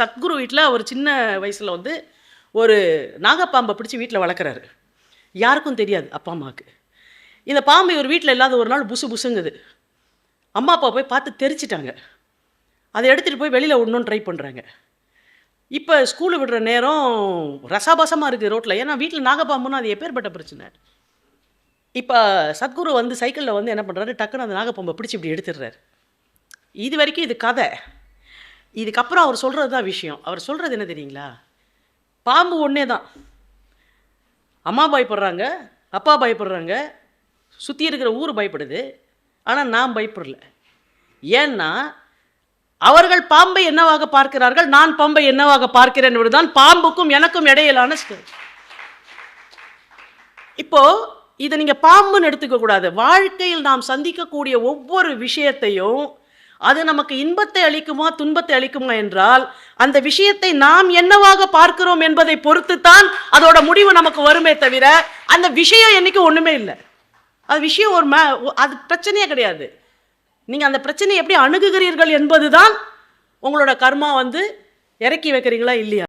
சத்குரு வீட்டில் ஒரு சின்ன வயசில் வந்து ஒரு நாகப்பாம்பை பிடிச்சி வீட்டில் வளர்க்குறாரு. யாருக்கும் தெரியாது அப்பா அம்மாவுக்கு. இந்த பாம்பு இவர் வீட்டில் இல்லாத ஒரு நாள் புசு புசுங்குது. அம்மா அப்பா போய் பார்த்து தெரிச்சிட்டாங்க. அதை எடுத்துகிட்டு போய் வெளியில் விடணும்னு ட்ரை பண்ணுறாங்க இப்போ ஸ்கூலு விடுற நேரம் ரசாபாசமாக இருக்குது ரோட்டில் ஏன்னா வீட்டில் நாகப்பாம்புன்னா அது எப்பேற்பட்ட பிரச்சனை? இப்போ சத்குரு வந்து சைக்கிளில் வந்து என்ன பண்ணுறாரு டக்குன்னு அந்த நாகப்பாம்பை பிடிச்சி இப்படி எடுத்துடுறாரு. இது வரைக்கும் இது கதை. இதுக்கப்புறம் அவர் சொல்கிறது தான் விஷயம். அவர் சொல்கிறது என்ன தெரியுங்களா? பாம்பு ஒன்றே தான். அம்மா பயப்படுறாங்க அப்பா பயப்படுறாங்க சுற்றி இருக்கிற ஊர் பயப்படுது ஆனால் நான் பயப்படல. ஏன்னா அவர்கள் பாம்பை என்னவாக பார்க்கிறார்கள் நான் பாம்பை என்னவாக பார்க்கிறேன் என்பதுதான் பாம்புக்கும் எனக்கும் இடையிலான ஸ்டோரி இப்போ இதை நீங்கள் பாம்புன்னு எடுத்துக்க கூடாது வாழ்க்கையில் நாம் சந்திக்கக்கூடிய ஒவ்வொரு விஷயத்தையும் அது நமக்கு இன்பத்தை அளிக்குமா துன்பத்தை அளிக்குமா என்றால் அந்த விஷயத்தை நாம் என்னவாக பார்க்கிறோம் என்பதை பொறுத்து தான் அதோட முடிவு நமக்கு வருமே தவிர அந்த விஷயம் என்னைக்கு ஒன்றுமே இல்லை. அது விஷயம் ஒரு ம அது பிரச்சனையே கிடையாது. நீங்கள் அந்த பிரச்சனையை எப்படி அணுகுகிறீர்கள் என்பது தான் உங்களோட கர்மா வந்து இறக்கி வைக்கிறீங்களா இல்லையா?